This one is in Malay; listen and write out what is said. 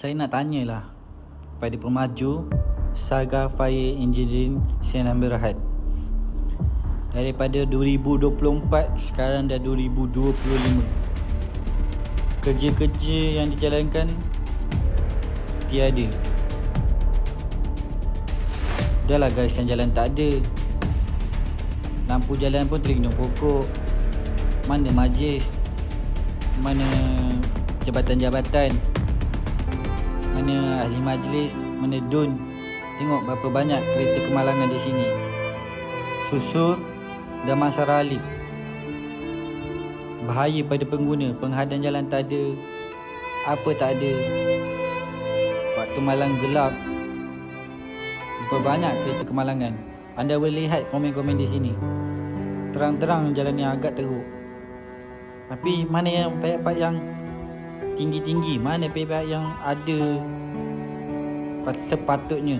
Saya nak tanyalah pada pemaju Saga Fire Engineering Sian Amir Rahat. Daripada 2024 sekarang dah 2025. Kerja-kerja yang dijalankan tiada. Dah lah guys yang jalan tak ada. Lampu jalan pun terlindung pokok. Mana majlis? Mana jabatan-jabatan? Mana ahli majlis? Mana dun? Tengok berapa banyak kereta kemalangan di sini. Susur dan Masar Alif. Bahaya pada pengguna, penghadang jalan tak ada. Apa tak ada. Waktu malam gelap. Berapa banyak kereta kemalangan. Anda boleh lihat komen-komen di sini. Terang-terang jalan yang agak teruk. Tapi mana yang pihak-pihak yang tinggi-tinggi? Mana pihak-pihak yang ada sepatutnya?